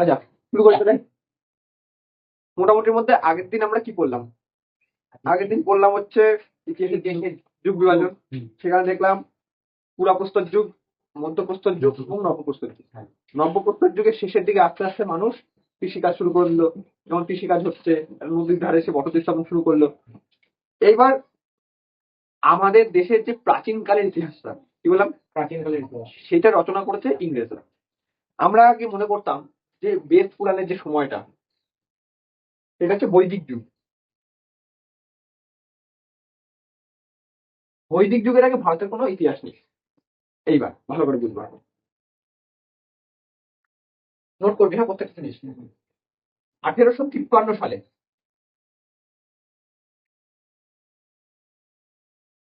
আচ্ছা শুরু করি তাহলে। মোটামুটির মধ্যে আগের দিন আমরা কি করলাম? আগের দিন করলাম হচ্ছে যুগ বিভাজন সেখানে দেখলাম পুরাপ্রস্তর যুগ মধ্যপ্রস্তর যুগ এবং নবপ্রস্তর যুগ। নবপ্রস্তর যুগের শেষের দিকে আস্তে আস্তে মানুষ কৃষিকাজ শুরু করল যেমন কৃষিকাজ হচ্ছে নদীর ধারে এসে বসতি স্থাপন শুরু করল। এইবার আমাদের দেশের যে প্রাচীনকালের ইতিহাসটা কি বললাম? প্রাচীনকালের ইতিহাস। সেটা রচনা করেছে ইংরেজরা। আমরা আগে মনে করতাম যে বেদ পুরাণের যে সময়টা, এটা হচ্ছে বৈদিক যুগ। বৈদিক যুগের আগে ভারতের কোনো ইতিহাস নেই। এইবার, ভালো করে বুঝব নোট করবি হ্যাঁ প্রত্যেকটা জিনিস। আঠেরোশো তিপ্পান্ন সালে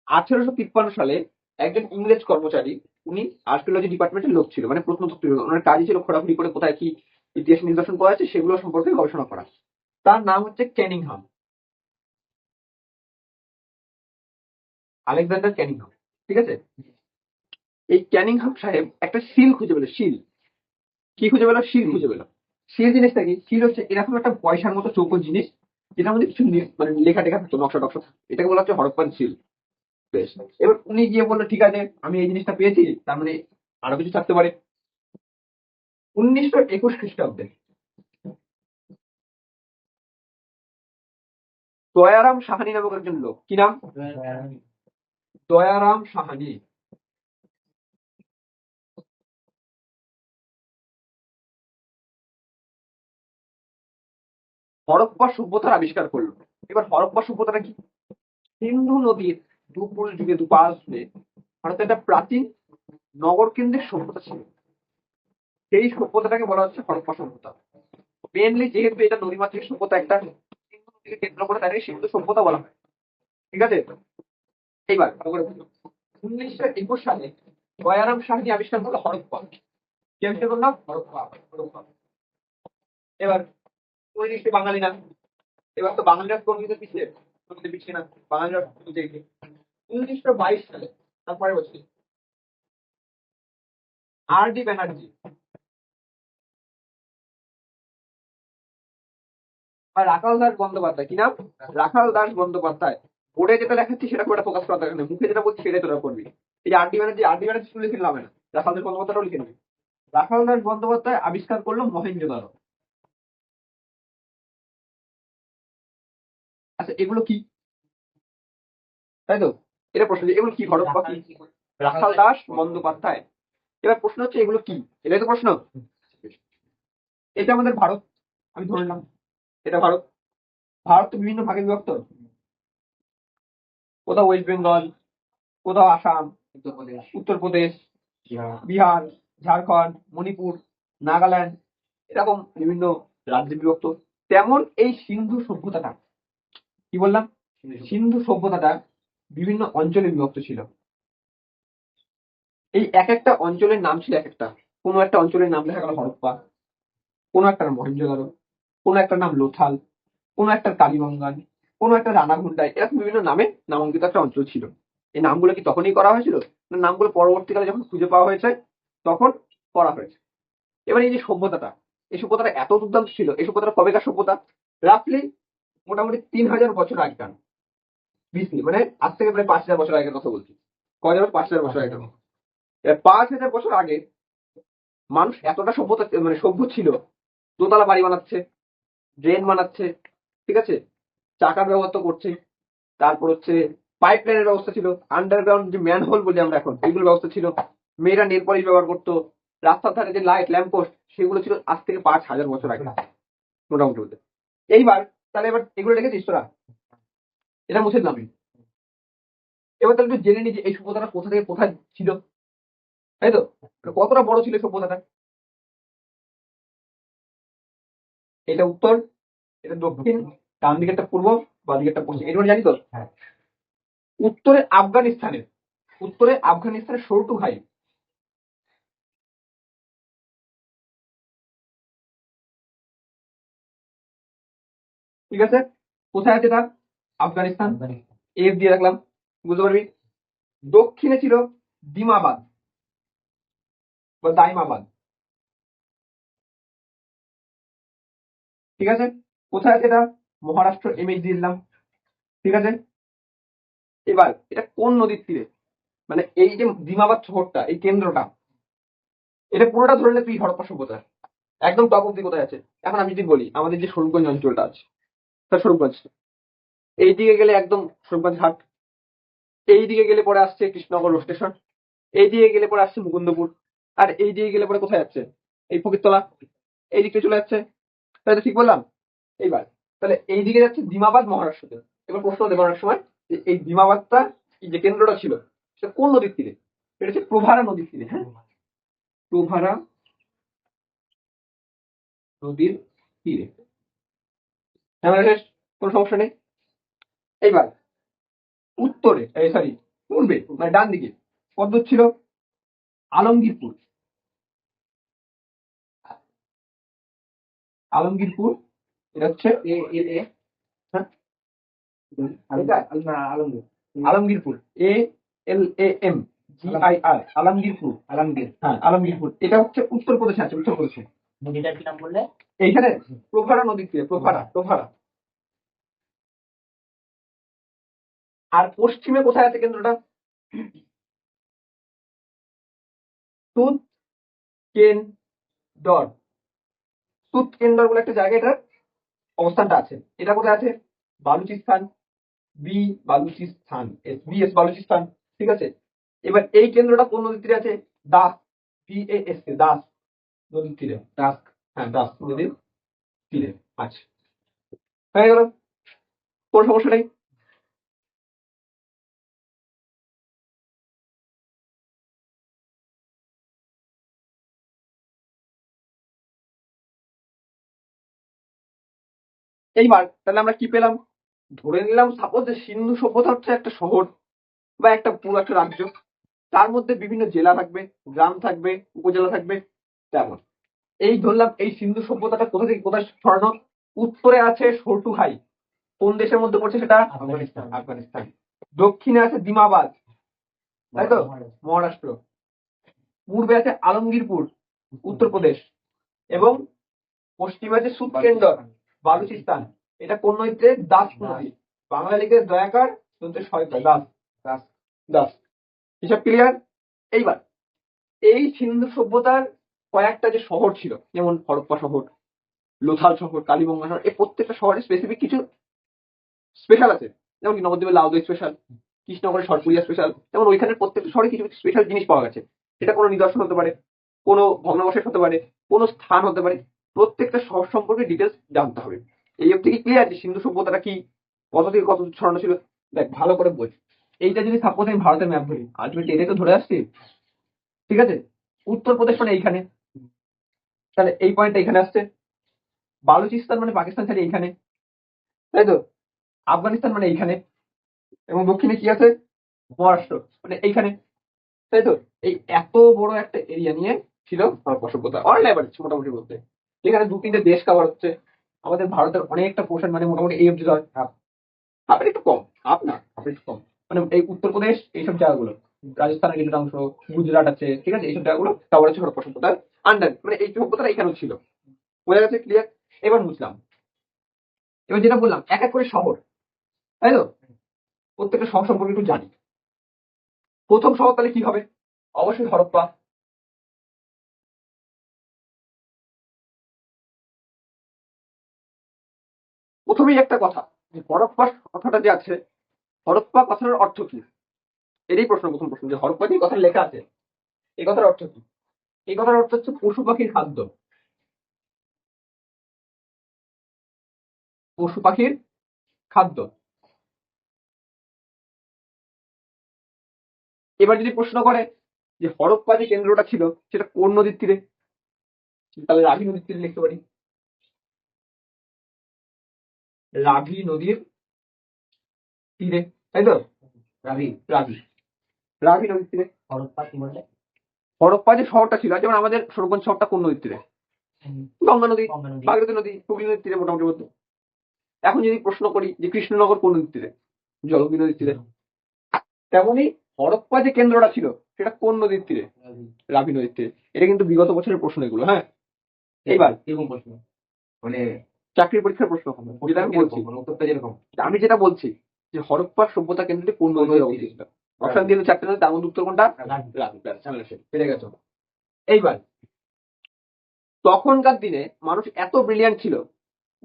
আঠেরোশো তিপ্পান্ন সালে একজন ইংরেজ কর্মচারী, উনি আর্কিওলজি ডিপার্টমেন্টের লোক ছিল মানে প্রত্নতত্ত্ব। ওনার কাজই ছিল খোঁড়াখুড়ি করে কোথায় কি ইতিহাস নিদর্শন করা আছে সেগুলো সম্পর্কে গবেষণা করা। তার নাম হচ্ছে ক্যানিংহাম আলেকজান্ডার ক্যানিংহাম ঠিক আছে? এই ক্যানিংহাম সাহেব একটা শিল খুঁজে পেল শিল কি খুঁজে পেল? শিল খুঁজে পেল। শিল জিনিসটা কি? শিল হচ্ছে এরকম একটা পয়সার মতো চৌকো জিনিস, যেটার মধ্যে কিছু মানে লেখা টেখা থাকতো, নকশা টকশা। এটাকে বলা হচ্ছে হরপ্পান শিল বেশ। এবার উনি গিয়ে বলল, ঠিক আছে, আমি এই জিনিসটা পেয়েছি, তার মানে আরও কিছু থাকতে পারে। উনিশশো একুশ খ্রিস্টাব্দে। দয়ারাম সাহানি নামক একজন লোক। কি নাম? দয়ারাম সাহানি। হরপ্পা সভ্যতার আবিষ্কার করল। এবার হরপ্পা সভ্যতাটা কি? সিন্ধু নদীর দুপুর যুগে দুপাশ ভারতের একটা প্রাচীন নগর কেন্দ্রিক সভ্যতা ছিল। সেই সভ্যতাটাকে বলা হচ্ছে হরপ্পা সভ্যতা মেনলি যেহেতু এটা নদীমাতৃক সভ্যতা একটা কেন্দ্র করে তাকে সিন্ধু সভ্যতা বলা হয়। ঠিক আছে? এইবার উনিশশো একুশ সালে দয়ারাম শাহজি আবিষ্কার করল হরপ্পা কি আবিষ্কার করলাম হরপ্পা হরপ্পা এবার, ওই নিশ্চয়ই বাঙালি না। এবার তো বাঙালিরা কিছু পিছিয়ে কোন পিছিয়ে না। বাঙালিরা উনিশশো বাইশ সালে, তারপরে বলছি আর ডি ব্যানার্জি আর রাখাল দাস বন্দ্যোপাধ্যায়, কি নাম? রাখাল দাস বন্দ্যোপাধ্যায়। বোর্ডে যেটা লেখাচ্ছি সেটা খুব একটা ফোকাস করা দরকার মুখে যেটা বলছি সেটাই তোরা করবি এই R D Banerjee R D Banerjee শুনে লিখে হবে না। রাখাল দাস বন্দ্যোপাধ্যায়টাও লিখে নেবে। রাখাল দাস বন্দ্যোপাধ্যায় আবিষ্কার করল মহেঞ্জোদারো আচ্ছা এগুলো কি? তাই তো? এটা প্রশ্ন এগুলো কি হরপ্পা কি? রাখাল দাস বন্দ্যোপাধ্যায়। এবার প্রশ্ন হচ্ছে এগুলো কি? এটাই তো প্রশ্ন। এটা আমাদের ভারত। আমি ধরে নিলাম। এটা ভারত। ভারত তো বিভিন্ন ভাগে বিভক্ত। কোথাও ওয়েস্ট বেঙ্গল কোথাও আসাম উত্তরপ্রদেশ উত্তরপ্রদেশ বিহার, ঝাড়খণ্ড, মণিপুর, নাগাল্যান্ড, এরকম বিভিন্ন রাজ্যে বিভক্ত। তেমন এই সিন্ধু সভ্যতাটা, কি বললাম? সিন্ধু সভ্যতাটা বিভিন্ন অঞ্চলে বিভক্ত ছিল। এই এক একটা অঞ্চলের নাম ছিল এক একটা কোনো একটা অঞ্চলের নাম লেখা গেল হরপ্পা, কোনো একটা মহেঞ্জোদারো কোনো একটা নাম লোথাল, কোনো একটা কালীবঙ্গান কোনো একটা রানাঘুন্ডাই এরকম বিভিন্ন নামে নামাঙ্কিত একটা অঞ্চল ছিল। এই নামগুলো কি তখনই করা হয়েছিল? না নামগুলো পরবর্তীকালে যখন খুঁজে পাওয়া হয়েছে, তখন করা হয়েছে। এবার এই যে সভ্যতাটা, এই সভ্যতাটা এত দুর্দান্ত ছিল, এই সভ্যতাটা কবেকার সভ্যতা? রাফলি মোটামুটি তিন হাজার বছর আগেকার। বিসি মানে আজ থেকে প্রায় পাঁচ হাজার বছর আগের কথা বলছি। ক হাজার পাঁচ হাজার বছর। এবার পাঁচ হাজার বছর আগে মানুষ এতটা সভ্যতা মানে সভ্য ছিল, দোতলা বাড়ি বানাচ্ছে ড্রেন বানাচ্ছে, ঠিক আছে? চাকার ব্যবহার তো করছে তারপর হচ্ছে পাইপ লাইনের ব্যবস্থা ছিল। আন্ডারগ্রাউন্ড যে ম্যানহোল বলি আমরা এখন, এগুলোর ব্যবস্থা ছিল। মেয়েরা নেল পলিশ ব্যবহার করতো। রাস্তার ধারে যে লাইট ল্যাম্প পোস্ট সেগুলো ছিল আজ থেকে পাঁচ হাজার বছর আগে, মোটামুটি। বলতে এইবার, তাহলে এবার এগুলো দেখেছিস তোরা? এটা মুছে দিলাম এবার তাহলে একটু জেনে নি যে এই সভ্যতাটা কোথা থেকে কোথায় ছিল। তাই তো? কতটা বড় ছিল সভ্যতাটা? এটা উত্তর। এটা দক্ষিণ ডান দিকেরটা পূর্ব বা দিকেরটা পশ্চিম। এটা জানি তো? হ্যাঁ। উত্তরে আফগানিস্তানের উত্তরে আফগানিস্তানের সরটু ভাই ঠিক আছে? কোথায় আছে এটা? আফগানিস্তান। এফ দিয়ে রাখলাম। বুঝতে পারবি? দক্ষিণে ছিল দিমাবাদ বা দাইমাবাদ। ঠিক আছে? কোথায় আছে এটা? মহারাষ্ট্র এমএইচ দিয়ে দিলাম ঠিক আছে? এবার, এটা কোন নদীর তীরে? মানে এই যে দিমাবাদ শহরটা, এই কেন্দ্রটা, এটা পুরোটা ধরে নে তুই হরপ্পা সভ্যতা একদম টপ অব্দি কোথায় আছে? এখন আমি যদি বলি, আমাদের যে স্বরূপগঞ্জ অঞ্চলটা আছে তার স্বরূপগঞ্জ। এই দিকে গেলে একদম স্বরূপগঞ্জ ঘাট এই দিকে গেলে পরে আসছে কৃষ্ণনগর স্টেশন এই দিকে গেলে পরে আসছে মুকুন্দপুর। আর এই দিকে গেলে পরে কোথায় যাচ্ছে? এই ফকিরতলা। এই দিকে চলে যাচ্ছে। তাই তো ঠিক বললাম? এইবার, তাহলে এই দিকে যাচ্ছে দিমাবাদ মহারাষ্ট্রতে এবার প্রশ্ন দেবো অনেক সময় যে এই দিমাবাদটা যে কেন্দ্রটা ছিল, সেটা কোন নদীর তীরে? এটা হচ্ছে প্রভারা নদীর তীরে হ্যাঁ? প্রভারা নদীর তীরে। হ্যাঁ মানে কোনো সমস্যা নেই? এইবার, উত্তরে সরি পূর্বে মানে ডান দিকে দূর ছিল আলমগীরপুর। আলমগীরপুর এটা হচ্ছে এ এ এ। হ্যাঁ? Alamgir. Alamgirpur. A L A M G I R Alamgirpur. Alamgir. হ্যাঁ আলমগীরপুর। এটা হচ্ছে উত্তরপ্রদেশে আছে উত্তরপ্রদেশে। নদীটার কি নাম বললে? এইখানে প্রভারা নদীর তীরে প্রভারা প্রভারা আর পশ্চিমে কোথায় আছে কেন্দ্রটা? সুত কেন ডর সুত কেন্দ্র বলে একটা জায়গা এটার অবস্থানটা আছে। এটা কোথায় আছে? Baluchistan B Baluchistan S B S Baluchistan ঠিক আছে? এবার এই কেন্দ্রটা কোন নদীর তীরে আছে? Dasht B A S K Dasht নদীর তীরে। দাস। হ্যাঁ দাস নদীর তীরে। আচ্ছা। হয়ে গেল। কোনো সমস্যা নেই? এইবার তাহলে আমরা কি পেলাম? ধরে নিলাম সাপোজ যে সিন্ধু সভ্যতা হচ্ছে একটা শহর বা একটা পুরো একটা রাজ্য। তার মধ্যে বিভিন্ন জেলা থাকবে গ্রাম থাকবে উপজেলা থাকবে তেমন। এই ধরলাম এই সিন্ধু সভ্যতাটা কোথা থেকে কোথায় ছড়ানো? উত্তরে আছে সর্টুহাই কোন দেশের মধ্যে পড়ছে সেটা? আফগানিস্তান। আফগানিস্তান। দক্ষিণে আছে দিমাবাদ তাই তো? মহারাষ্ট্র। পূর্বে আছে আলমগীরপুর উত্তরপ্রদেশ এবং পশ্চিমে আছে সুতকেন্দ্র। বালুচিস্তান। এটা কোন নদীতে দাস নদী বাংলা লিখে দয়াকার নদীতে সহায়তা দাস দাস দাস। হিসাব ক্লিয়ার এইবার, এই সিন্ধু সভ্যতার কয়েকটা যে শহর ছিল, যেমন হরপ্পা শহর, লোথাল শহর, কালীবঙ্গা শহর, এই প্রত্যেকটা শহরে স্পেসিফিক কিছু স্পেশাল আছে। যেমন কি নবদ্বীপের লাউদই স্পেশাল কৃষ্ণনগরের সরপুরিয়া স্পেশাল যেমন ওইখানে প্রত্যেকটা শহরে কিছু স্পেশাল জিনিস পাওয়া গেছে। এটা কোনো নিদর্শন হতে পারে, কোনো ভগ্নাবশেষ হতে পারে, কোনো স্থান হতে পারে। প্রত্যেকটা শহর সম্পর্কে ডিটেলস জানতে হবে। এই অব্দি কি ক্লিয়ার যে সিন্ধু সভ্যতাটা কি? কত থেকে কত ছড়ানো ছিল? দেখ, ভালো করে বোঝ। এইটা যদি সাপোজ আমি ভারতের ম্যাপ ধরি আলটিমেটলি এটাই তো ধরে আসছি। ঠিক আছে? উত্তরপ্রদেশ মানে এইখানে। তাহলে এই পয়েন্টটা এখানে আসছে। বালুচিস্তান মানে পাকিস্তান সাইড এইখানে। তাই তো? আফগানিস্তান মানে এইখানে। এবং দক্ষিণে কি আছে? মহারাষ্ট্র। মানে এইখানে। তাই তো? এই এত বড় একটা এরিয়া নিয়ে ছিল সভ্যতা। অল লেভারেজ মোটামুটি বলতে। এখানে দু তিনটে দেশ কাভার হচ্ছে। আমাদের ভারতের অনেকটা পোর্শন মানে মোটামুটি এই অব্দি হাফের একটু কম হাফ না হাফের একটু কম। মানে এই উত্তরপ্রদেশ এইসব জায়গাগুলো, রাজস্থানের কিছুটা অংশ, গুজরাট আছে, ঠিক আছে? এইসব জায়গাগুলো কাভার হচ্ছে হরপ্পা সভ্যতার আন্ডার মানে এই সভ্যতাটা এখানেও ছিল। বোঝা গেছে ক্লিয়ার এবার বুঝলাম। এবার যেটা বললাম, এক এক করে শহর, তাই তো? প্রত্যেকটা শহর সম্পর্কে একটু জানি। প্রথম শহর তাহলে কি হবে? অবশ্যই হরপ্পা। প্রথমেই একটা কথা, যে হরপ্পা কথাটা যে আছে হরপ্পা কথার অর্থ কি? এটাই প্রশ্ন, প্রথম প্রশ্ন, যে হরপ্পা যে কথা লেখা আছে, এই কথার অর্থ কি? এই কথার অর্থ হচ্ছে পশু পাখির খাদ্য। পশু পাখির খাদ্য। এবার যদি প্রশ্ন করে যে হরপ্পা যে কেন্দ্রটা ছিল, সেটা কোন নদীর তীরে? তাহলে রাভি নদীর তীরে লিখতে পারি। রাভি নদীর তীরে তাই তো? রাবি রাভি রাভি নদীর তীরে। হরপ্পা যে শহরটা ছিল যেমন আমাদের সরগঞ্জ শহরটা কোন নদীর তীরে? গঙ্গা নদী গঙ্গা নদী। ভাগীরথী নদী হুগলি নদীর তীরে মোটামুটি বলতো। এখন যদি প্রশ্ন করি যে কৃষ্ণনগর কোন নদীর তীরে? জলগি নদীর তীরে। তেমনি হরপ্পা যে কেন্দ্রটা ছিল সেটা কোন নদীর তীরে? রাভি নদীর তীরে। এটা কিন্তু বিগত বছরের প্রশ্ন এগুলো হ্যাঁ? এইবার। কীরকম প্রশ্ন। মানে চাকরির পরীক্ষার প্রশ্ন হবে যেটা আমি বলছি। আমি যেটা বলছি যে হরপ্পা সভ্যতা কেন্দ্রটি কোন নদী তীরে অবস্থিত? অপশন দিয়ে চারটে নদী তার মধ্যে উত্তর কোনটা। পেরে গেছো। এইবার তখনকার দিনে মানুষ এত ব্রিলিয়ান্ট ছিল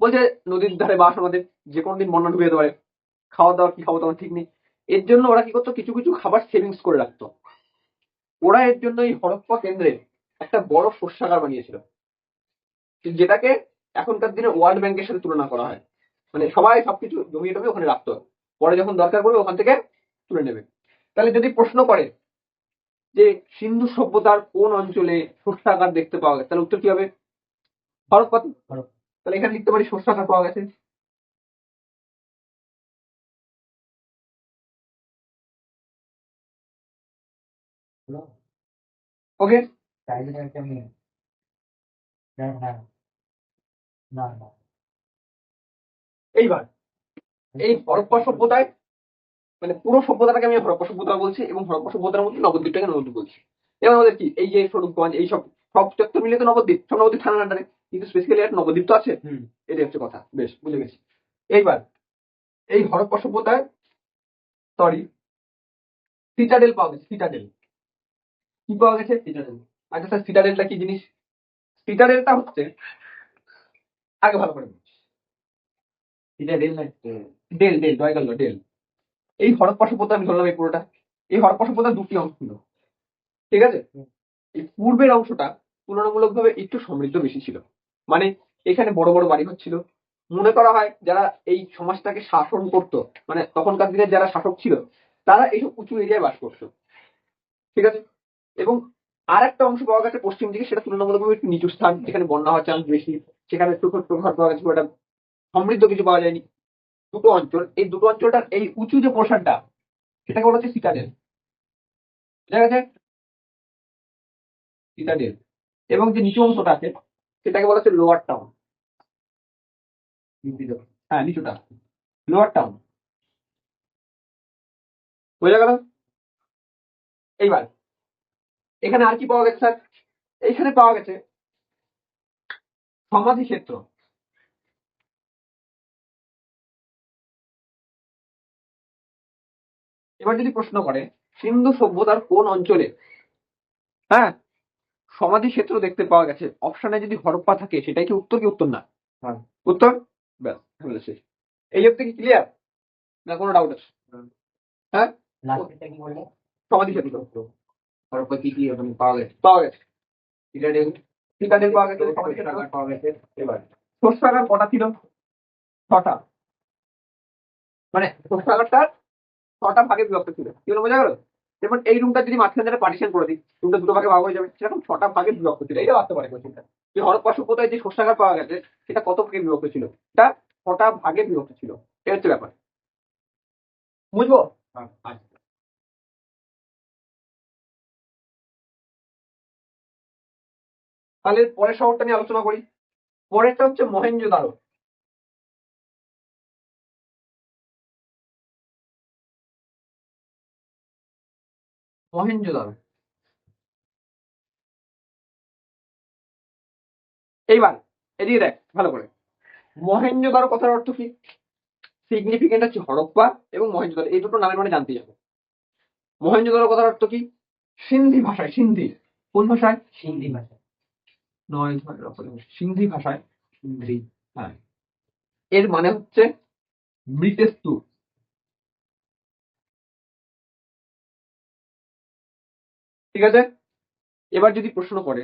বলছে নদীর ধারে বাস আমাদের যে কোনো দিন বন্যা ঢুকে পারে। খাওয়া দাওয়া কি খাব তোমার ঠিক নেই। এর জন্য ওরা কি করতো? কিছু কিছু খাবার সেভিংস করে রাখতো। ওরা এর জন্য এই হরপ্পা কেন্দ্রে একটা বড় শস্যাগার বানিয়েছিল। যেটাকে এখনকার দিনে ওয়ার্ল্ড ব্যাংকের সাথে তুলনা করা হয়। মানে সবাই সবকিছু জমিয়ে টমিয়ে ওখানে রাখতো পরে যখন দরকার পড়বে ওখান থেকে তুলে নেবে। তাহলে যদি প্রশ্ন করে যে সিন্ধু সভ্যতার কোন অঞ্চলে শস্যাগার দেখতে পাওয়া গেছে তাহলে উত্তর কি হবে? হরপ্পা তো? হরপ্পা। তাহলে এখানে লিখতে পারি শস্যাগার পাওয়া গেছে। ওকে। না, না। এইবার এই হরপ্পা সভ্যতায় মানে পুরো সভ্যতাটাকে আমি হরপ্পা সভ্যতা বলছি এবং হরপ্পা সভ্যতার মধ্যে নবদ্বীপটাকে নবদ্বীপ বলছি এবার আমাদের কি? এই যে স্বরূপগঞ্জ এই সব সব চত্বর মিলিয়ে তো নবদ্বীপ সব নবদ্বীপ থানার আন্ডারে। কিন্তু স্পেসিক্যালি একটা নবদ্বীপ তো আছে। এটাই হচ্ছে কথা। বেশ বুঝে গেছি। এইবার এই হরপ্পা সভ্যতায় সরি সিটাডেল পাওয়া গেছে সিটাডেল কি পাওয়া গেছে? সিটাডেল আচ্ছা স্যার সিটাডেলটা কি জিনিস? সিটাডেলটা হচ্ছে আগে ভালো করে এটা রেল না? ডেল ডেল জয় গেল ডেল। এই হরপ্পা সভ্যতা আমি ধরলাম এই পুরোটা। এই হরপ্পা সভ্যতা দুটি অংশ ছিল। ঠিক আছে? এই পূর্বের অংশটা তুলনামূলকভাবে একটু সমৃদ্ধ বেশি ছিল। মানে এখানে বড় বড় বাড়ি হচ্ছিল মনে করা হয় যারা এই সমাজটাকে শাসন করতো মানে তখনকার দিনে যারা শাসক ছিল তারা এইসব উঁচু এরিয়ায় বাস করতো। ঠিক আছে? এবং আর একটা অংশ পাওয়া গেছে পশ্চিম দিকে, সেটা তুলনামূলকভাবে একটু নিচু স্থান, যেখানে বন্যা হওয়ার চান্স বেশি, সেখানে একটু ছোট্ট ঘর পাওয়া গেছে একটা সমৃদ্ধ কিছু পাওয়া যায়নি। দুটো অঞ্চল, এই দুটো অঞ্চলটার এই উঁচু যে পোর্শনটা, সেটাকে বলা হচ্ছে সিটাডেল ঠিক আছে সিটাডেল এবং যে নিচু অংশটা আছে, সেটাকে বলা হচ্ছে লোয়ার টাউন হ্যাঁ নিচুটা। লোয়ার টাউন বোঝা গেল? এইবার এখানে আর কি পাওয়া গেছে স্যার? এইখানে পাওয়া গেছে। সমাধি ক্ষেত্র। এবার যদি প্রশ্ন করে সিন্ধু সভ্যতার কোন অঞ্চলে হ্যাঁ সমাধি ক্ষেত্র দেখতে পাওয়া গেছে? অপশনে যদি হরপ্পা থাকে সেটাই কি উত্তর কি উত্তর না? হ্যাঁ। উত্তর? ব্যাস এই অব্দি কি ক্লিয়ার না কোনো ডাউট আছে? হ্যাঁ? সমাধি ক্ষেত্র। হরপ্পা কি ওখানে পাওয়া গেছে পাওয়া গেছে সিটাডেল সিটাডেল পাওয়া গেছে পাওয়া গেছে এবার শস্যাগার কটা ছিল ছটা মানে শস্যাগারটার ছটা ভাগে বিভক্ত ছিল। কি হলো বোঝা গেল? যেমন এই রুমটা যদি মাঝখানে একটা পার্টিশন করে দিই রুমটা দুটো ভাগে ভাগ হয়ে যাবে। সেরকম ছটা ভাগে বিভক্ত ছিল। এটা আসতে পারে কোশ্চেনটা যে হরপ্পা সভ্যতায় যে শস্যাগার পাওয়া গেছে সেটা কত ভাগে বিভক্ত ছিল? এটা ছটা ভাগে বিভক্ত ছিল। এটা হচ্ছে ব্যাপার। বুঝব? হ্যাঁ, আচ্ছা। তাহলে পরের শহরটা নিয়ে আলোচনা করি। পরেরটা হচ্ছে মহেঞ্জোদারো মহেঞ্জোদারো এইবার, এদিকে দেখ, ভালো করে। মহেঞ্জোদারো কথার অর্থ কি? সিগনিফিকেন্ট হচ্ছে হরপ্পা এবং মহেন্দ্র মহেঞ্জোদারো এই দুটো নামের মানে জানতে যাবে মহেঞ্জোদারো কথার অর্থ কি? সিন্ধি ভাষায়, সিন্ধি। কোন ভাষায়? সিন্ধি ভাষা নয় ধরের ওপরে সিন্ধি ভাষায় সিন্ধি হ্যাঁ এর মানে হচ্ছে মৃতেস্তু। ঠিক আছে? এবার যদি প্রশ্ন করে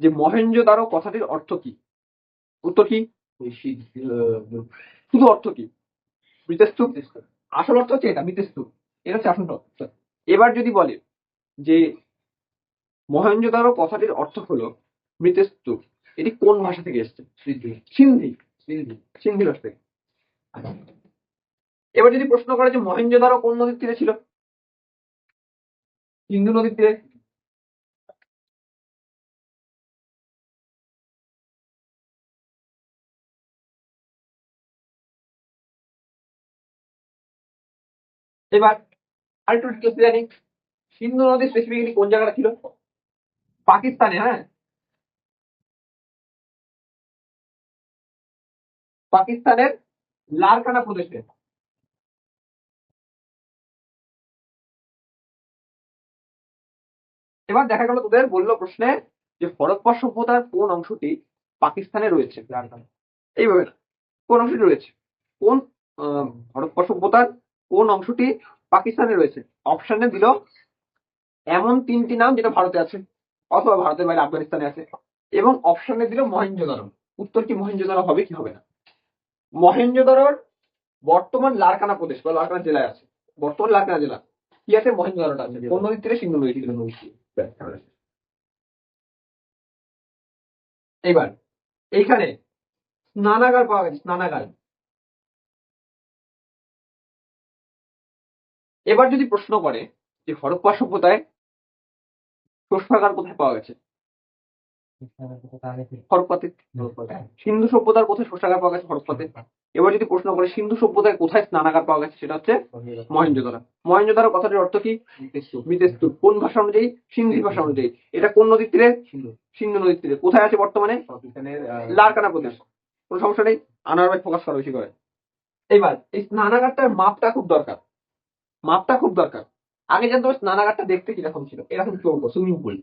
যে মহেঞ্জোদারো কথাটির অর্থ কি? উত্তর কি? শুধু অর্থ কি? মৃতেস্তূপ আসল অর্থ হচ্ছে এটা মৃতেস্তূপ এটা হচ্ছে আসল অর্থ। এবার যদি বলে যে মহেঞ্জোদারো কথাটির অর্থ হলো মৃতেস্তূপ এটি কোন ভাষা থেকে এসেছে? সিন্ধি। সিন্ধি। সিন্ধি। ভাষা থেকে। এবার যদি প্রশ্ন করে যে মহেঞ্জোদারো কোন নদীর তীরে ছিল? সিন্ধু নদীর তীরে। এবার আরেকটু জানি সিন্ধু নদী স্পেসিফিক্যালি কোন জায়গাটা ছিল? পাকিস্তানে হ্যাঁ? পাকিস্তানের লারকানা প্রদেশে। এবার দেখা গেল তোদের বলল প্রশ্নে যে হরপ্পা সভ্যতার কোন অংশটি পাকিস্তানে রয়েছে? এইভাবে কোন অংশটি রয়েছে? কোন হরপ্পা সভ্যতার কোন অংশটি পাকিস্তানে রয়েছে? অপশনে দিল এমন তিনটি নাম যেটা ভারতে আছে, অথবা ভারতের বাইরে আফগানিস্তানে আছে, এবং অপশনে দিল মহেঞ্জোদারো উত্তর কি হবে কি হবে না? মহেঞ্জোদারোর বর্তমান লারকানা প্রদেশ বা লারকানা জেলায় আছে। বর্তমান লারকানা জেলা। কি আছে? মহেঞ্জোদারোটা আছে। কোন নদীর তীরে সিন্ধু নদীর তীরে এইবার এইখানে স্নানাগার পাওয়া গেছে স্নানাগার। এবার যদি প্রশ্ন করে যে হরপ্পা সভ্যতায় শস্যাগার কোথায় পাওয়া গেছে? হরপ্পাতে। সিন্ধু সভ্যতার কোথায় শস্যাগার পাওয়া গেছে? হরপ্পাতে। এবার যদি প্রশ্ন করে সিন্ধু সভ্যতায় কোথায় স্নানাগার পাওয়া গেছে? সেটা হচ্ছে মহেঞ্জোদারো মহেঞ্জোদারো কথাটির অর্থ কি? মৃতেস্তূপ কোন ভাষা অনুযায়ী? সিন্ধি ভাষা অনুযায়ী। এটা কোন নদীর তীরে? সিন্ধু। নদীর তীরে। কোথায় আছে বর্তমানে? লারকানা প্রদেশ। কোনো সমস্যা নেই? আনার ফোকাস করা বেশি করে। এইবার এই স্নানাগারটার মাপটা খুব দরকার। মাপটা খুব দরকার। আগে জানতো স্নানাগারটা দেখতে কীরকম ছিল। এরকম চৌকো সুইমিং পুল।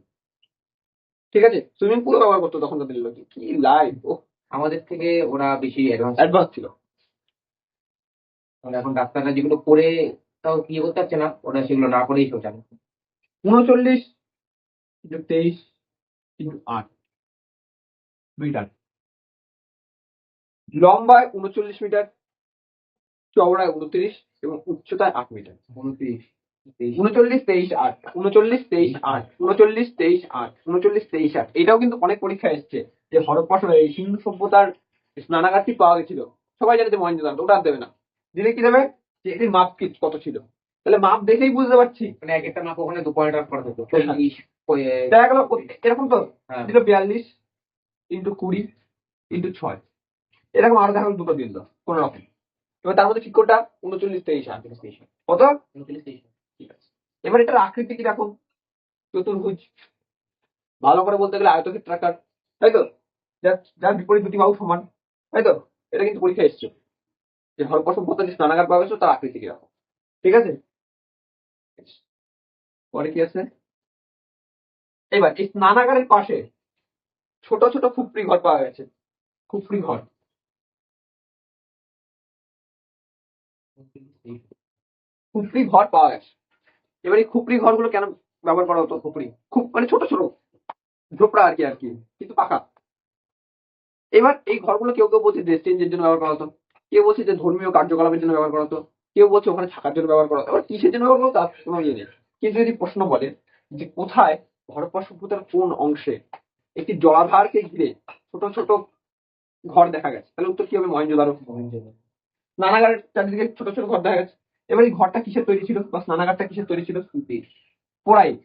ঠিক আছে? সুইমিং পুল ব্যবহার করতো তখন তাদের লোক। কি লাইভ ও আমাদের থেকে ওরা বেশি অ্যাডভান্স অ্যাডভান্স ছিল। এখন ডাক্তাররা যেগুলো করে তাও ইয়ে করতে পারছে না ওরা সেগুলো না করেই জানে। উনচল্লিশ ইন্টু তেইশ ইন্টু আট। মিটার। লম্বায় উনচল্লিশ মিটার চওড়ায় উনত্রিশ এবং উচ্চতায় আট মিটার। উনত্রিশ। উনচল্লিশ তেইশ আট উনচল্লিশ তেইশ আট উনচল্লিশ তেইশ আট উনচল্লিশ তেইশ আট। এটাও কিন্তু অনেক পরীক্ষা এসছে যে হরপ্পা এই সিন্ধু সভ্যতার স্নানাগারটি পাওয়া গেছিল। সবাই জানে যে মহেন্দ্র ওটা দেবে না। দিলে কি দেবে? যে এটির মাপ কি কত ছিল? তাহলে মাপ দেখেই বুঝতে পারছি। মানে এক একটা মাপ ওখানে দু পয়েন্ট অফ করা হতো দেখা গেল এরকম তো হ্যাঁ। দিল বিয়াল্লিশ ইন্টু কুড়ি ইন্টু ছয়। এরকম আরও দেখা গেল দুটো দিল কোন রকম। এবার তার মধ্যে ঠিক কোনটা? উনচল্লিশ তেইশ আট। কত? উনচল্লিশ তেইশ এবার এটার আকৃতি কীরকম চতুর্ভুজ। ভালো করে বলতে গেলে আয়তক্ষেত্রাকার তাই তো? যার বিপরীত দুটি বাহু সমান, তাই তো? এটা কিন্তু পরীক্ষা এসছে। যে হরপ্পা সভ্যতা যে স্নানাগার গেছে তার আকৃতি কীরকম ঠিক আছে? পরে কি আছে? এবার এই স্নানাগারের পাশে ছোট ছোট খুপড়ি ঘর পাওয়া গেছে। খুপড়ি ঘর। খুপড়ি ঘর পাওয়া গেছে। এবার এই খুপড়ি ঘরগুলো কেন ব্যবহার করা হতো, খুপড়ি? খুব মানে ছোট ছোট। ঝোপড়া আর কি আর কি। কিন্তু পাকা। এবার এই ঘরগুলো কেউ কেউ বলছে ড্রেস চেঞ্জের জন্য ব্যবহার করা হতো। কেউ বলছে যে ধর্মীয় কার্যকলাপের জন্য ব্যবহার করা হতো। কেউ বলছে ওখানে থাকার জন্য ব্যবহার করা হতো। এবার কিসের জন্য ব্যবহার করতো তার কোনো ইয়ে নেই। কিন্তু যদি প্রশ্ন বলে যে কোথায় হরপ্পা সভ্যতার কোন অংশে একটি জলাধারকে ঘিরে ছোট ছোট ঘর দেখা গেছে? তাহলে উত্তর কি হবে? মহেঞ্জোদারো। স্নানাগারের চারিদিকে ছোট ছোট ঘর দেখা গেছে। এবার এই ঘরটা কিসের তৈরি ছিল? বা স্নানাগারটা কিসের তৈরি ছিল? স্তূপের পোড়াইট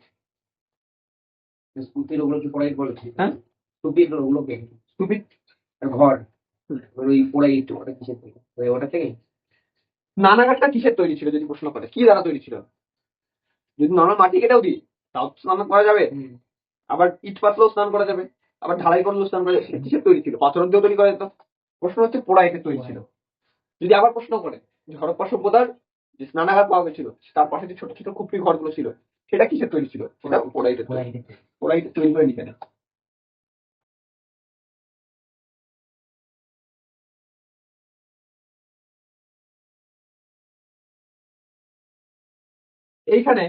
স্তূপের ওগুলো কি পোড়াই বলেছে। হ্যাঁ? স্তূপের ওগুলোকে। স্টুপিড? ঘর। ওই পোড়াই ওটা কিসের ওই ওটা থেকে? স্নানাগারটা কিসের তৈরি ছিল যদি প্রশ্ন করে? কি দ্বারা তৈরি ছিল? যদি নর্মাল মাটি কেটেও দিই তাও তো স্নান করা যাবে। আবার ইট পাতলেও স্নান করা যাবে। আবার ঢালাই করলেও স্নান করা যাবে। কিসের তৈরি ছিল? পাথর দিয়েও তৈরি করা যেত। প্রশ্ন হচ্ছে পোড়াইটের তৈরি ছিল। যদি আবার প্রশ্ন করে হরপ্পা সভ্যতার যে স্নানাগার পাওয়া গেছিল। তার পাশে যে ছোট ছোট খুপড়ি ঘরগুলো ছিল সেটা কিসের তৈরি ছিল? সেটা পোড়াইটের তৈরি। পোড়াইটের তৈরি। করে নিতে এইখানে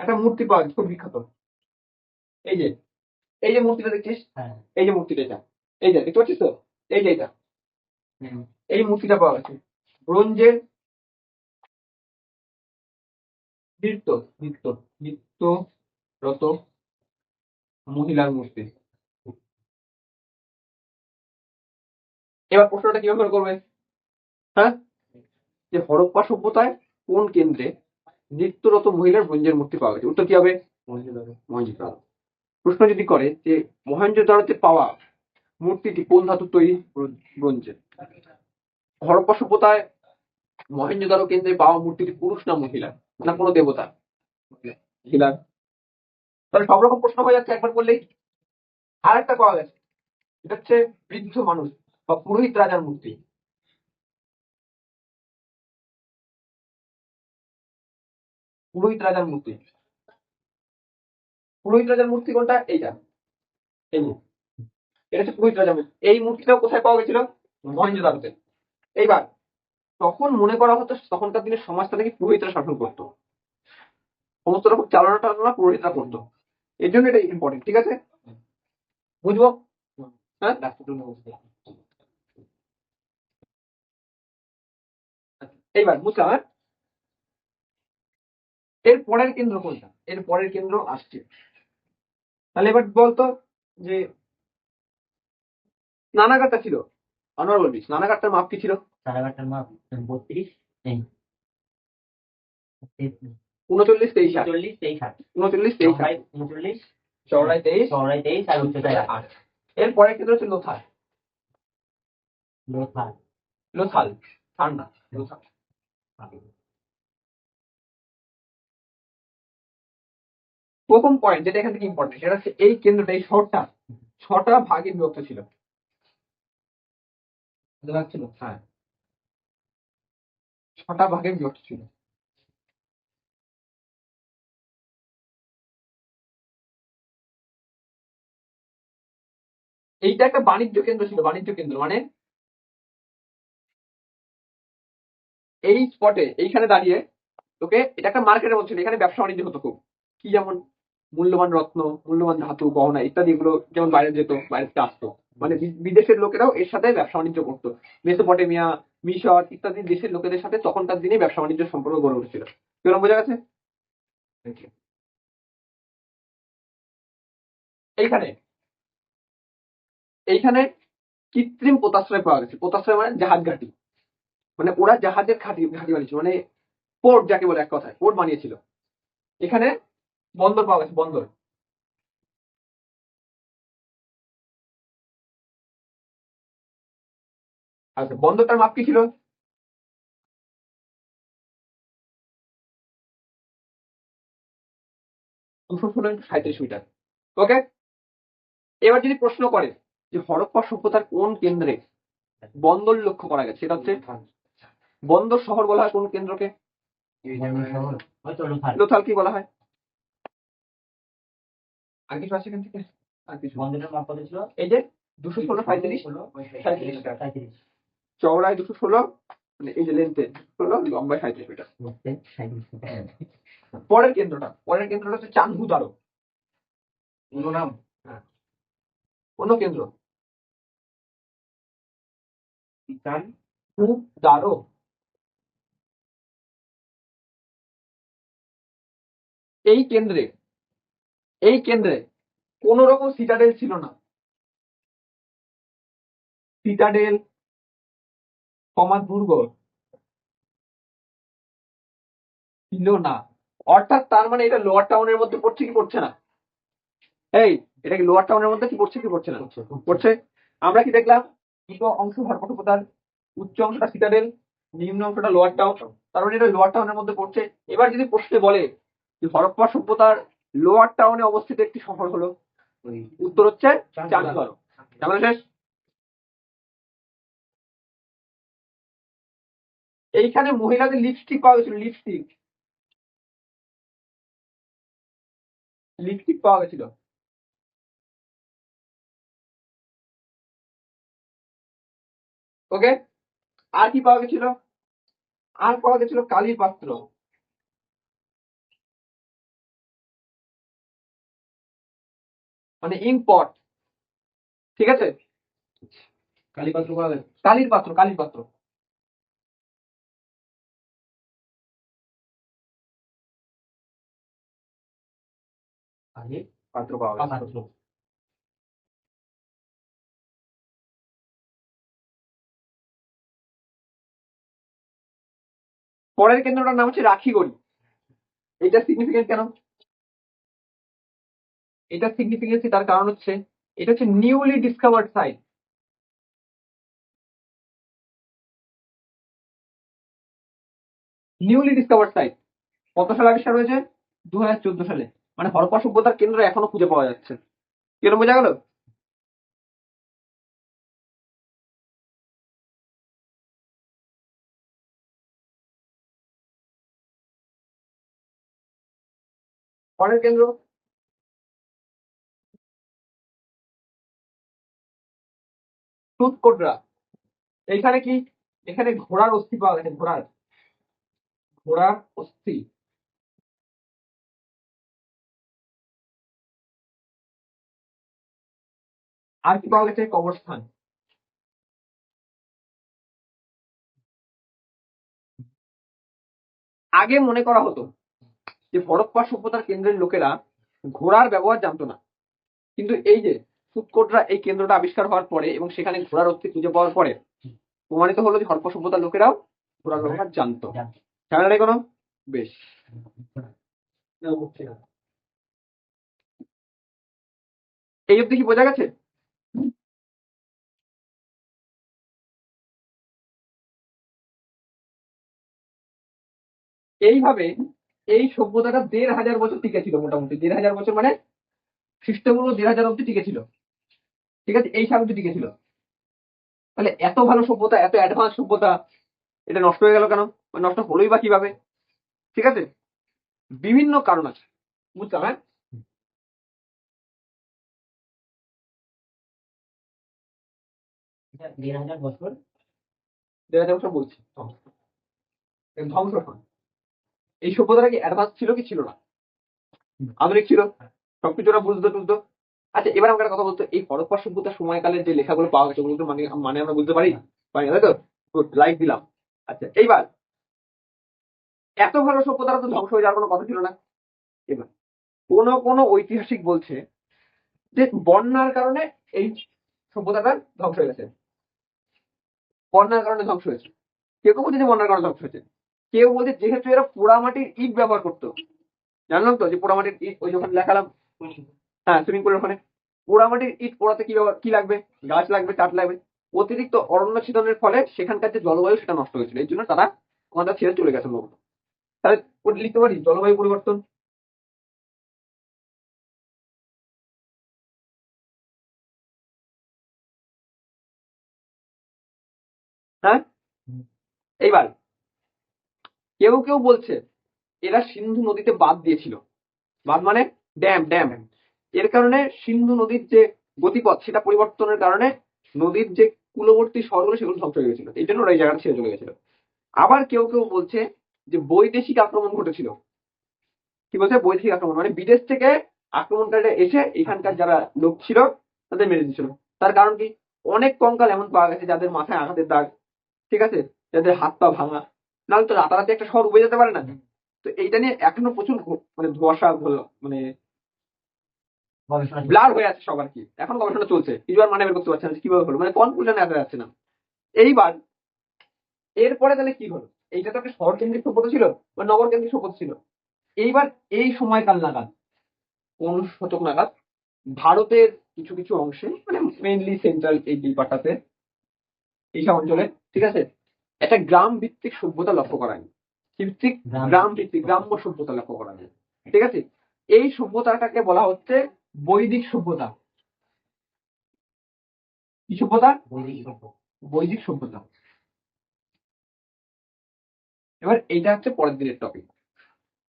একটা মূর্তি পাওয়া যায় খুব বিখ্যাত। এই যে এই যে মূর্তিটা দেখছিস? হ্যাঁ। এই যে মূর্তিটা এটা। এই যে দেখতে পাচ্ছিস তো? এই যে এটা। এই মূর্তিটা পাওয়া গেছে। ব্রোঞ্জের নৃত্য নৃত্য নৃত্য রত মহিলার মূর্তি এবার প্রশ্নটা কীভাবে করবে? হ্যাঁ? যে হরপ্পা সভ্যতায় কোন কেন্দ্রে নৃত্যরত মহিলার ব্রঞ্জের মূর্তি পাওয়া গেছে? উত্তর কি হবে। মহেঞ্জোদারো প্রশ্ন যদি করে যে মহেঞ্জোদারোতে পাওয়া মূর্তিটি কোন ধাতুর তৈরি? ব্রোঞ্জ- ব্রোঞ্জের। হরপ্পা সভ্যতায় মহেঞ্জোদারো কেন্দ্রে পাওয়া মূর্তিটি পুরুষ না মহিলা? না, কোনো দেবতা। তাহলে সব রকম প্রশ্ন হয়ে যাচ্ছে একবার বললেই আর একটা পাওয়া গেছে। এটা হচ্ছে বৃদ্ধ মানুষ বা পুরোহিত রাজার মূর্তি। পুরোহিত রাজার মূর্তি। পুরোহিত রাজার মূর্তি কোনটা? এইটা। এই এটা হচ্ছে পুরোহিত রাজার মূর্তি। এই মূর্তিটাও কোথায় পাওয়া গেছিল? মহেন্দ্র এইবার তখন মনে করা হতো তখনকার দিনে সমাজটা নাকি পুরোহিতরা শাসন করতো। সমস্ত রকম চালনা টালনা পুরোহিতরা করতো। এর জন্য এটা ইম্পর্টেন্ট ঠিক আছে? বুঝব? হ্যাঁ? এইবার বুঝলাম হ্যাঁ? এর পরের কেন্দ্র কোনটা? এর পরের কেন্দ্র আসছে। তাহলে এবার বলতো যে স্নানাগারটা ছিল আনোয়ার বলবি স্নানাগারটার মাপ কি ছিল? মাপ বত্রিশ এই। উনচল্লিশ তেইশ চল্লিশ তেইশ আট উনচল্লিশ তেইশ উনচল্লিশ চওড়ায় তেইশ। চৌড়াই তেইশ আর উচ্চতায় আট। আট। এর পরের কেন্দ্র হচ্ছে লোথাল। লোথাল। লোথাল থার লোথাল। প্রথম পয়েন্ট যেটা এখান থেকে ইম্পর্টেন্ট সেটা হচ্ছে এই কেন্দ্রটা এই শহরটা ছটা ভাগে বিভক্ত ছিল। পারছিল হ্যাঁ। ছটা ভাগে বিভক্ত ছিল। এইটা একটা বাণিজ্য কেন্দ্র ছিল, বাণিজ্য কেন্দ্র মানে এই স্পটে এইখানে দাঁড়িয়ে তোকে, এটা একটা মার্কেটের মধ্যে ছিল, এখানে ব্যবসা বাণিজ্য হতো খুব। কি যেমন মূল্যবান রত্ন, মূল্যবান ধাতু, গহনা ইত্যাদি এগুলো যেমন বাইরে যেত, বাইরে থেকে আসতো। মানে বিদেশের লোকেরাও এর সাথে ব্যবসা বাণিজ্য করতো। মেসোপটেমিয়া মিশর ইত্যাদি দেশের লোকেদের সাথে তখনকার দিনে ব্যবসা বাণিজ্য সম্পর্ক গড়ে উঠেছিল। কেমন বোঝা গেছে? এইখানে এইখানে কৃত্রিম পোতাশ্রয় পাওয়া গেছে। পোতাশ্রয় মানে জাহাজ ঘাটি। মানে ওরা জাহাজের ঘাটি ঘাটি বানিয়েছিল। মানে পোর্ট যাকে বলে এক কথায়, পোর্ট বানিয়েছিল। এখানে বন্দর পাওয়া গেছে, বন্দর। আচ্ছা বন্দরটার মাপ কি ছিল? দুশো ষোলো ইন্টু সাঁত্রিশ মিটার। ওকে? এবার যদি প্রশ্ন করে যে হরপ্পা সভ্যতার কোন কেন্দ্রে বন্দর লক্ষ্য করা গেছে সেটা হচ্ছে বন্দর শহর বলা হয় কোন কেন্দ্রকে? লোথাল। কি বলা হয়? আর কিছু আছে এখান থেকে? আর কিছু বন্দরের মাপ কত ছিল? এই যে দুশো ষোলো সাঁত্রিশ সাঁত্রিশ চওড়ায় দুশো ষোলো মানে এই যে লেন্থে ষোলো লম্বায় সাঁত্রিশ মিটার। পরের কেন্দ্রটা পরের কেন্দ্রটা হচ্ছে চান্দু দ্বারো। পুরো নাম? অন্য কেন্দ্র? খুব এই কেন্দ্রে এই কেন্দ্রে কোন রকম সিটাডেল ছিল না। সিটাডেল সমাজ দুর্গ ছিল না। অর্থাৎ তার মানে এটা লোয়ার টাউনের মধ্যে পড়ছে কি পড়ছে না? এই এটা কি লোয়ার টাউনের মধ্যে কি পড়ছে কি পড়ছে না? পড়ছে আমরা কি দেখলাম? দুটো অংশ হরকটপতার উচ্চ অংশটা সিটাডেল নিম্ন অংশটা লোয়ার টাউন তার মানে এটা লোয়ার টাউনের মধ্যে পড়ছে। এবার যদি প্রশ্নে বলে যে হরপ্পা সভ্যতার লোয়ার টাউনে অবস্থিত একটি শহর হলো উত্তর হচ্ছে চাঁদগড় কেমন শেষ। এইখানে মহিলাদের লিপস্টিক পাওয়া গেছিল লিপস্টিক লিপস্টিক পাওয়া গেছিল। ওকে আর কি পাওয়া গেছিল? আর পাওয়া গেছিল কালির পাত্র। মানে ইম্পট ঠিক আছে? কালীপাত্র পাওয়া গেছে। কালির পাত্র কালির পাত্র। আগে পাত্র পাওয়া গেছে। পাত্র। পরের কেন্দ্রটার নাম হচ্ছে রাখিগড়ি। এটা সিগনিফিকেন্ট কেন? এটা সিগনিফিকেন্সি তার কারণ হচ্ছে এটা হচ্ছে newly discovered site newly discovered site কত সালে আবিষ্কার হয়েছে? দু হাজার চোদ্দ সালে। মানে হরপ্পা সভ্যতার কেন্দ্র এখনও খুঁজে পাওয়া যাচ্ছে। কেন বোঝা গেল? কেন্দ্র? সুতকোটরা এইখানে কি? এখানে ঘোড়ার অস্থি পাওয়া গেছে, ঘোড়ার। ঘোড়ার অস্থি। আর কি পাওয়া গেছে? কবরস্থান। আগে মনে করা হতো যে হরপ্পা সভ্যতার কেন্দ্রের লোকেরা ঘোড়ার ব্যবহার জানতো না। কিন্তু এই যে সুতকোটরা এই কেন্দ্রটা আবিষ্কার হওয়ার পরে এবং সেখানে ঘোড়ার অস্থি খুঁজে পাওয়ার পরে প্রমাণিত হলো যে হরপ্পা সভ্যতার লোকেরাও ঘোড়ার ব্যবহার জানতো। জানতো। কোনো? বেশ। এই অব্দি কি বোঝা গেছে? এইভাবে এই সভ্যতাটা দেড় হাজার বছর টিকে ছিল মোটামুটি। দেড় হাজার বছর মানে খ্রিস্টপূর্ব দেড় হাজার অব্দি টিকে ছিল। ঠিক আছে? এই সাল অব্দি টিকে ছিল। তাহলে এত ভালো সভ্যতা এত অ্যাডভান্স সভ্যতা এটা নষ্ট হয়ে গেল কেন? নষ্ট হলোই বা কীভাবে? ঠিক আছে? বিভিন্ন কারণ আছে। বুঝলাম হ্যাঁ দেড় হাজার বছর। দেড় হাজার বছর বলছি। ধ্বংস। ধ্বংস। হয়। এই সভ্যতাটা কি অ্যাডভান্স ছিল কি ছিল না? আধুনিক ছিল? সবকিছু ওরা বুঝতো টুঝতো আচ্ছা এবার আমরা কথা বলতো, এই হরপ্পা সভ্যতার সময়কালের যে লেখাগুলো পাওয়া গেছে, ওগুলো মানে মানে আমরা বুঝতে পারি? পারি না, তাই তো? লাইক দিলাম। আচ্ছা এইবার, এত ভালো সভ্যতারা তো ধ্বংস হয়ে যাওয়ার কোনো কথা ছিল না? এবার, কোন কোন ঐতিহাসিক বলছে যে বন্যার কারণে এই সভ্যতাটা ধ্বংস হয়ে গেছে। বন্যার কারণে ধ্বংস হয়েছে। কেউ কেউ বলছে যে বন্যার কারণে ধ্বংস হয়েছে। কেউ বলছে যেহেতু এরা পোড়ামাটির ইট ব্যবহার করতো। জানলাম তো যে পোড়ামাটির ইট ওই যখন দেখালাম হ্যাঁ সুইমিং পুলের ওখানে পোড়ামাটির ইট পোড়াতে কি ব্যবহার- কি লাগবে? গাছ লাগবে কাঠ লাগবে। অতিরিক্ত অরণ্য ছিদনের ফলে সেখানকার যে জলবায়ু সেটা নষ্ট হয়েছিল। এই জন্য তারা ওখানটা ছেড়ে চলে গেছে লোক তাহলে লিখতে পারি? জলবায়ু পরিবর্তন? হ্যাঁ? এইবার। কেউ কেউ বলছে, এরা সিন্ধু নদীতে বাঁধ দিয়েছিল। বাদ মানে ড্যাম ড্যাম এর কারণে সিন্ধু নদীর যে গতিপথ, সেটা পরিবর্তনের কারণে নদীর যে কূলবর্তী শহরগুলো, সেগুলো ধ্বংস হয়ে গেছিল। এই জন্য ওরা এই জায়গাটা ছেড়ে চলে গেছিল। আবার কেউ কেউ বলছে যে বৈদেশিক আক্রমণ ঘটেছিল। কি বলছে? বৈদেশিক আক্রমণ মানে বিদেশ থেকে আক্রমণকারীরা এসে এখানকার যারা লোক ছিল, তাদের মেরে দিচ্ছিল তার কারণ কি? অনেক কঙ্কাল এমন পাওয়া গেছে যাদের মাথায় আঘাতের দাগ, ঠিক আছে? যাদের হাত পা ভাঙা। নাহলে তো রাতারাতি একটা শহর উবে যেতে পারে না। তো এইটা নিয়ে এখনও প্রচুর মানে ধোয়াশা মানে ব্লার হয়ে আছে সবার কি। এখন গবেষণা চলছে। কিছু আর মানে বের করতে পারছে না কীভাবে হলো। মানে কনক্লুশনে আসা যাচ্ছে না। এইবার এরপরে তাহলে কি হলো? এইটা তো একটা শহর কেন্দ্রিক সভ্যতা ছিল বা নগর কেন্দ্রিক সভ্যতা ছিল। এইবার এই সময়কাল নাগাদ কোন শতক নাগাদ ভারতের কিছু কিছু অংশে মানে মেইনলি সেন্ট্রাল এই পাটাতে এইসব অঞ্চলে ঠিক আছে? একটা গ্রাম ভিত্তিক সভ্যতা লক্ষ্য করা কি ভিত্তিক গ্রাম- ভিত্তিক গ্রাম্য সভ্যতা লক্ষ্য করা যায়। ঠিক আছে? এই সভ্যতাটাকে বলা হচ্ছে বৈদিক সভ্যতা। কি সভ্যতা? বৈদিক সভ্যতা। এবার এইটা হচ্ছে পরের দিনের টপিক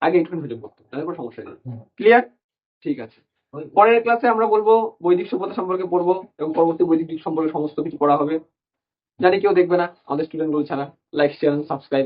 আগে একটু হজম করতে তাহলে কোনো সমস্যা নেই। ক্লিয়ার ঠিক আছে। পরের ক্লাসে আমরা বলব বৈদিক সভ্যতা সম্পর্কে পড়ব এবং পরবর্তী বৈদিক সম্পর্কে সমস্ত কিছু পড়া হবে। জানি কেউ দেখবে না আমাদের স্টুডেন্টগুলো ছাড়া লাইক শেয়ার সাবস্ক্রাইব